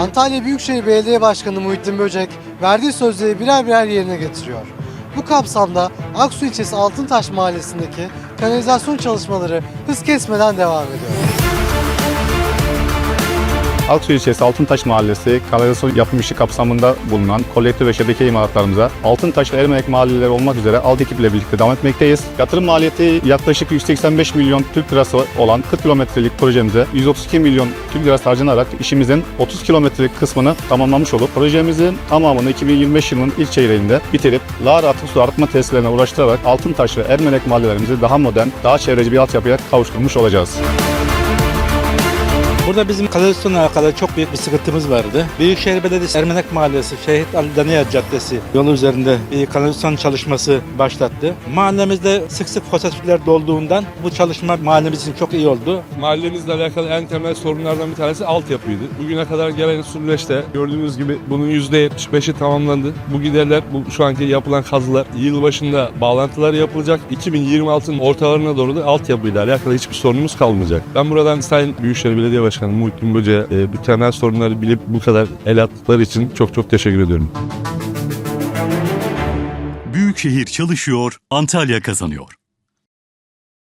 Antalya Büyükşehir Belediye Başkanı Muhittin Böcek verdiği sözleri birer birer yerine getiriyor. Bu kapsamda Aksu ilçesi Altıntaş mahallesindeki kanalizasyon çalışmaları hız kesmeden devam ediyor. Aksu ilçesi Altıntaş Mahallesi kanalizasyon yapım işi kapsamında bulunan kolektif ve şebeke imalatlarımıza Altıntaş ve Ermenek mahalleleri olmak üzere alt ekiple birlikte devam etmekteyiz. Yatırım maliyeti yaklaşık 185 milyon Türk lirası olan 40 kilometrelik projemize 132 milyon Türk lirası harcanarak işimizin 30 kilometrelik kısmını tamamlamış olup projemizin tamamını 2025 yılının ilk çeyreğinde bitirip Lara atık su arıtma tesislerine ulaştırarak Altıntaş ve Ermenek mahallelerimizi daha modern, daha çevreci bir altyapıya kavuşturmuş olacağız. Burada bizim kanalizasyonla alakalı çok büyük bir sıkıntımız vardı. Büyükşehir Belediyesi Ermenek Mahallesi, Şehit Ali Daniyar Caddesi yolu üzerinde bir kanalizasyon çalışması başlattı. Mahallemizde sık sık fosfatüller dolduğundan bu çalışma mahallemiz için çok iyi oldu. Mahallemizle alakalı en temel sorunlardan bir tanesi altyapıydı. Bugüne kadar gelen süreçte gördüğünüz gibi bunun %75'i tamamlandı. Bu giderler, bu şu anki yapılan kazılar, yıl başında bağlantılar yapılacak. 2026'nın ortalarına doğru da altyapıyla alakalı hiçbir sorunumuz kalmayacak. Ben buradan Sayın Büyükşehir Belediye Başkanı Muhittin Böce'ye e, bu temel sorunları bilip bu kadar el attıkları için çok çok teşekkür ediyorum. Büyükşehir çalışıyor, Antalya kazanıyor.